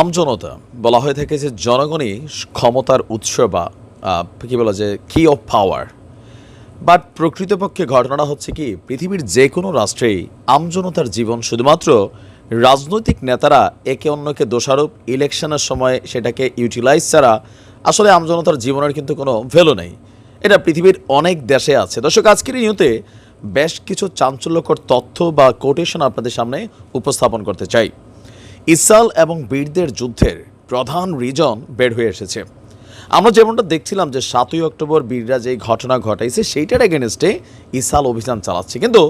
আমজনতা বলা হয়ে থাকে যে জনগণই ক্ষমতার উৎস বা কি বলা যে কি অফ পাওয়ার বাট প্রকৃতপক্ষে ঘটনাটা হচ্ছে কি, পৃথিবীর যে কোনো রাষ্ট্রেই আমজনতার জীবন শুধুমাত্র রাজনৈতিক নেতারা একে অন্যকে দোষারোপ ইলেকশনের সময় সেটাকে ইউটিলাইজ ছাড়া আসলে আমজনতার জীবনের কিন্তু কোনো ভ্যালু নেই। এটা পৃথিবীর অনেক দেশে আছে। দর্শক, আজকের নিউতে বেশ কিছু চাঞ্চল্যকর তথ্য বা কোটেশন আপনাদের সামনে উপস্থাপন করতে চাই। ইসাল এবং বীরদের যুদ্ধের প্রধান রিজন বের হয়ে এসেছে। আমরা যেমনটা দেখছিলাম যে সাতই অক্টোবর বীররা যে ঘটনা ঘটাইছে, সেইটার এগেনস্টে ইসাল অভিযান চালাচ্ছে। কিন্তু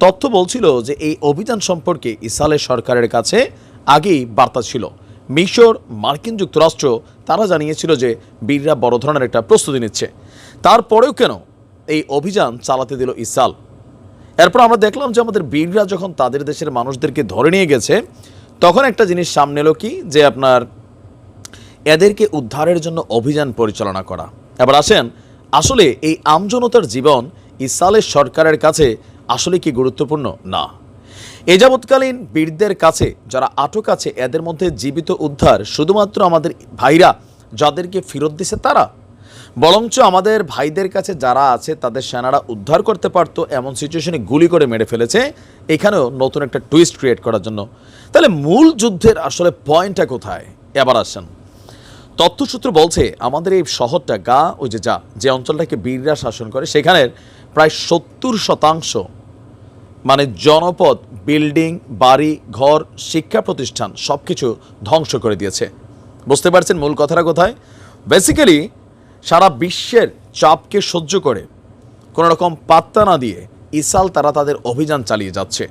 তথ্য বলছিল যে এই অভিযান সম্পর্কে ইসালের সরকারের কাছে আগেই বার্তা ছিল। মিশর, মার্কিন যুক্তরাষ্ট্র, তারা জানিয়েছিল যে বীররা বড় ধরনের একটা প্রস্তুতি নিচ্ছে। তারপরেও কেন এই অভিযান চালাতে দিল ইসাল এরপর আমরা দেখলাম যে আমাদের বীররা যখন তাদের দেশের মানুষদেরকে ধরে নিয়ে গেছে তখন একটা জিনিস সামনে এলো কি? যে আপনার এদেরকে উদ্ধারের জন্য অভিযান পরিচালনা করা। এবার আসেন, আসলে এই আমজনতার জীবন ইসালের সরকারের কাছে আসলে কি গুরুত্বপূর্ণ? না। এ যাবৎকালীন বীরদের কাছে, যারা আটক আছে, এদের মধ্যে জীবিত উদ্ধার শুধুমাত্র আমাদের ভাইরা যাদেরকে ফেরত দিছে তারা? বরঞ্চ আমাদের ভাইদের কাছে যারা আছে, তাদের সেনারা উদ্ধার করতে পারতো, এমন সিচুয়েশনে গুলি করে মেরে ফেলেছে। এখানেও নতুন একটা টুইস্ট ক্রিয়েট করার জন্য। তাহলে মূল যুদ্ধের আসলে পয়েন্টটা কোথায়? এবার আসেন। তথ্যসূত্র বলছে, আমাদের এই শহরটা, গা, ওই যে যা, যে অঞ্চলটাকে বীররা শাসন করে, সেখানের প্রায় সত্তর শতাংশ মানে জনপদ বিল্ডিং বাড়ি, ঘর, শিক্ষা প্রতিষ্ঠান সব কিছু ধ্বংস করে দিয়েছে। বুঝতে পারছেন মূল কথাটা কোথায়? বেসিক্যালি সারা বিশ্বের চাপকে সহ্য করে কোনো রকম পাত্তা না দিয়ে ইসাল তারা তাদের অভিযান চালিয়ে যাচ্ছে।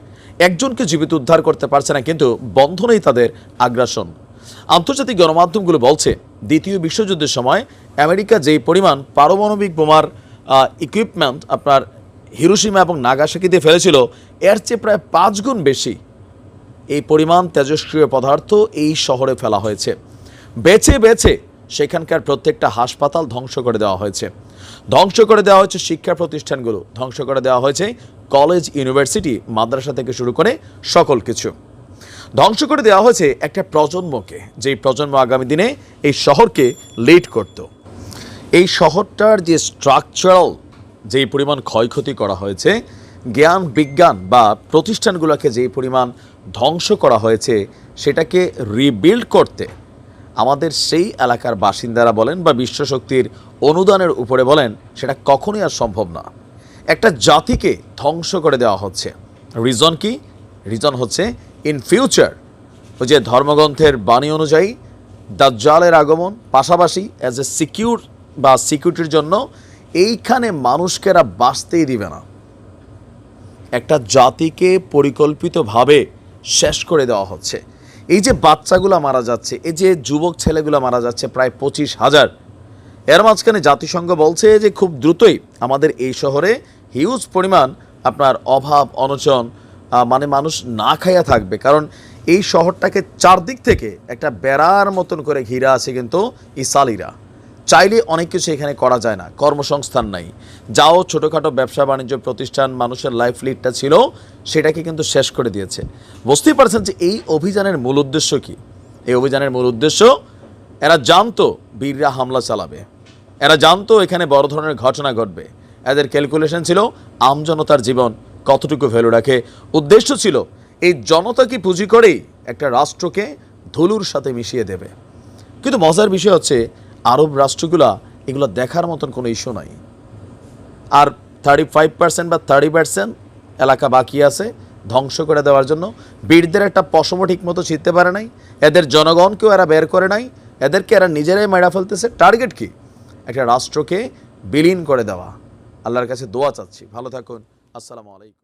একজনকে জীবিত উদ্ধার করতে পারছে না, কিন্তু বন্ধ নেই তাদের আগ্রাসন। আন্তর্জাতিক গণমাধ্যমগুলো বলছে, দ্বিতীয় বিশ্বযুদ্ধের সময় আমেরিকা যেই পরিমাণ পারমাণবিক বোমার ইকুইপমেন্ট আপনার হিরোসীমা এবং নাগাসাকিতে ফেলেছিল, এর চেয়ে প্রায় পাঁচ গুণ বেশি এই পরিমাণ তেজস্ক্রিয় পদার্থ এই শহরে ফেলা হয়েছে। বেছে বেছে সেখানকার প্রত্যেকটা হাসপাতাল ধ্বংস করে দেওয়া হয়েছে। ধ্বংস করে দেওয়া হয়েছে শিক্ষা প্রতিষ্ঠানগুলো। ধ্বংস করে দেওয়া হয়েছে কলেজ, ইউনিভার্সিটি, মাদ্রাসা থেকে শুরু করে সকল কিছু। ধ্বংস করে দেওয়া হয়েছে একটা প্রজন্মকে, যেই প্রজন্ম আগামী দিনে এই শহরকে লিড করত। এই শহরটার যে স্ট্রাকচারাল যেই পরিমাণ ক্ষয়ক্ষতি করা হয়েছে, জ্ঞান, বিজ্ঞান বা প্রতিষ্ঠানগুলোকে যেই পরিমাণ ধ্বংস করা হয়েছে, সেটাকে রিবিল্ড করতে আমাদের সেই এলাকার বাসিন্দারা বলেন বা বিশ্বশক্তির অনুদানের উপরে বলেন, সেটা কখনোই আর সম্ভব না। একটা জাতিকে ধ্বংস করে দেওয়া হচ্ছে। রিজন কি? রিজন হচ্ছে ইন ফিউচার ওই যে ধর্মগ্রন্থের বাণী অনুযায়ী, দাজ্জালের আগমন, পাশাপাশি অ্যাজ এ সিকিউর বা সিকিউরিটির জন্য এইখানে মানুষকে এরা বাঁচতেই দিবে না। একটা জাতিকে পরিকল্পিতভাবে শেষ করে দেওয়া হচ্ছে। এই যে বাচ্চাগুলো মারা যাচ্ছে, এই যে যুবক ছেলেগুলো মারা যাচ্ছে প্রায় পঁচিশ হাজার। এর মাঝখানে জাতিসংঘ বলছে যে খুব দ্রুতই আমাদের এই শহরে হিউজ পরিমাণ আপনার অভাব অনচন মানে মানুষ না খাইয়া থাকবে। কারণ এই শহরটাকে চারদিক থেকে একটা বেড়ার মতন করে ঘিরা আছে কিন্তু ইসালিরা। চাইলে অনেক কিছু এখানে করা যায় না, কর্মসংস্থান নাই। যাও, ছোটোখাটো ব্যবসা বাণিজ্য প্রতিষ্ঠান, মানুষের লাইফ লিডটা ছিল, সেটাকে কিন্তু শেষ করে দিয়েছে। বুঝতেই পারছেন যে এই অভিযানের মূল উদ্দেশ্য কি? এই অভিযানের মূল উদ্দেশ্য, এরা জানতো বীররা হামলা চালাবে। এরা জানতো এখানে বড় ধরনের ঘটনা ঘটবে। এদের ক্যালকুলেশন ছিল আমজনতার জীবন কতটুকু ভ্যালু রাখে। উদ্দেশ্য ছিল, এই জনতাকে পুঁজি করেই একটা রাষ্ট্রকে ধুলুর সাথে মিশিয়ে দেবে। কিন্তু মজার বিষয় হচ্ছে আরব রাষ্ট্রগুলা এগুলো দেখার মতন কোনো ইস্যু নাই। আর থার্টি ফাইভ পার্সেন্ট বা থার্টি পার্সেন্ট এলাকা বাকি আছে ধ্বংস করে দেওয়ার জন্য। বীরদের একটা পশমও ঠিক মতো ছিঁড়তে পারে নাই। এদের জনগণকেও এরা বের করে নাই। এদেরকে এরা নিজেরাই মেরা ফেলতেছে। টার্গেট কি? একটা রাষ্ট্রকে বিলীন করে দেওয়া। আল্লাহর কাছে দোয়া চাচ্ছি। ভালো থাকুন। আসসালামু আলাইকুম।